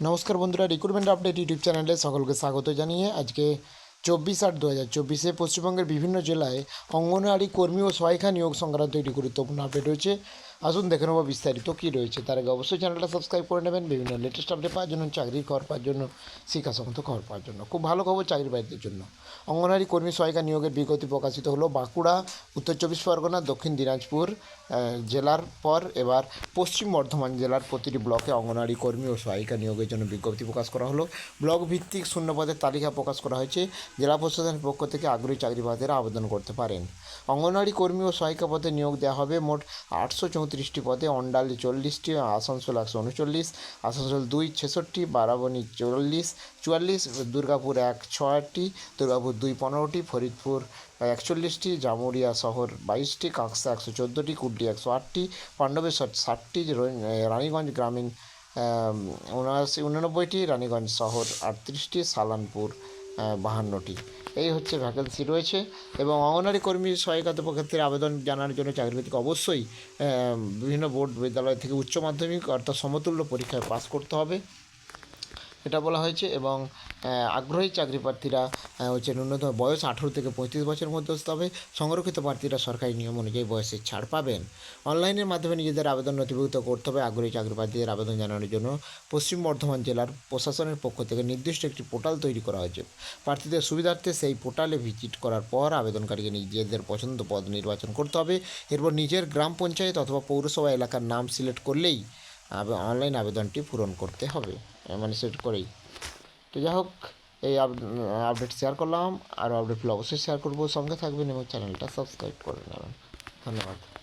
নমস্কার বন্ধুরা recruitment update YouTube চ্যানেলে সকলকে স্বাগত জানিয়ে আজকে চব্বিশ আট দু হাজার চব্বিশে পশ্চিমবঙ্গের বিভিন্ন জেলায় অঙ্গনওয়াড়ি কর্মী ও সহায়িকা নিয়োগ সংক্রান্ত একটি গুরুত্বপূর্ণ আপডেট রয়েছে। আসুন দেখে নেব বিস্তারিত কী রয়েছে। তার আগে অবশ্যই চ্যানেলটা সাবস্ক্রাইব করে নেবেন। বিভিন্ন লেটেস্ট আপডেট পাওয়ার জন্য চাকরির খবর পাওয়ার জন্য, শিক্ষা সংক্রান্ত খবর পাওয়ার জন্য। খুব ভালো খবর চাকরি বাড়িদের জন্য। অঙ্গনওয়াড়ি কর্মী সহায়িকা নিয়োগের বিজ্ঞপ্তি প্রকাশিত হলো বাঁকুড়া, উত্তর চব্বিশ পরগনা, দক্ষিণ দিনাজপুর জেলার পর এবার পশ্চিম বর্ধমান জেলার প্রতিটি ব্লকে অঙ্গনওয়াড়ি কর্মী ও সহায়িকা নিয়োগের জন্য বিজ্ঞপ্তি প্রকাশ করা হলো। ব্লক ভিত্তিক শূন্যপদের তালিকা প্রকাশ করা হয়েছে। জেলা প্রশাসনের পক্ষ থেকে আগ্রহী চাকরি প্রার্থীরা আবেদন করতে পারেন। অঙ্গনওয়াড়ি কর্মী ও সহায়িকা পদে নিয়োগ দেওয়া হবে মোট আটশো চৌত্রিশটি পদে, অন্ডালে চল্লিশটি, আসানসোল একশো উনচল্লিশ, আসানসোল দুই ছেষট্টি, বারাবণী চল্লিশ, চুয়াল্লিশ, দুর্গাপুর এক ছয়টি, দুর্গাপুর দুই পনেরোটি, ফরিদপুর একচল্লিশটি জামুরিয়া শহর বাইশটি, কাঁকসা একশো চোদ্দোটি কুড্ডি একশো আটটি, পাণ্ডবেশ্বর ষাটটি রানীগঞ্জ গ্রামীণ উনআশি, উননব্বইটি, রানীগঞ্জ শহর আটত্রিশটি, সালানপুর বাহান্নটি। এই হচ্ছে ভ্যাকেন্সি রয়েছে এবং অঙ্গনারী কর্মী সহায়িকা ক্ষেত্রে আবেদন জানার জন্য চাকরিপ্রার্থীকে অবশ্যই বিভিন্ন বোর্ড বিদ্যালয় থেকে উচ্চ মাধ্যমিক অর্থাৎ সমতুল্য পরীক্ষায় পাস করতে হবে। এটা বলা হয়েছে এবং আগ্রহী চাকরি প্রার্থীরা হচ্ছে ন্যূনতম বয়স আঠেরো থেকে পঁয়ত্রিশ বছরের মধ্যে আসতে হবে। সংরক্ষিত প্রার্থীরা সরকারি নিয়ম অনুযায়ী বয়সে ছাড় পাবেন। অনলাইনের মাধ্যমে নিজেদের আবেদন নথিভুক্ত করতে হবে। আগ্রহী চাকরি প্রার্থীদের আবেদন জানানোর জন্য পশ্চিম বর্ধমান জেলার প্রশাসনের পক্ষ থেকে নির্দিষ্ট একটি পোর্টাল তৈরি করা হয়েছে। প্রার্থীদের সুবিধার্থে সেই পোর্টালে ভিজিট করার পর আবেদনকারীকে নিজেদের পছন্দ পদ নির্বাচন করতে হবে। এরপর নিজের গ্রাম পঞ্চায়েত অথবা পৌরসভা এলাকার নাম সিলেক্ট করলেই অনলাইন আবেদনটি পূরণ করতে হবে। মানে সেট করেই। তো যাই হোক, এই আপ- আপডেট শেয়ার করলাম। আর আপডেটগুলো অবশ্যই শেয়ার করব। সঙ্গে থাকবেন এবং চ্যানেলটা সাবস্ক্রাইব করে নেবেন। ধন্যবাদ।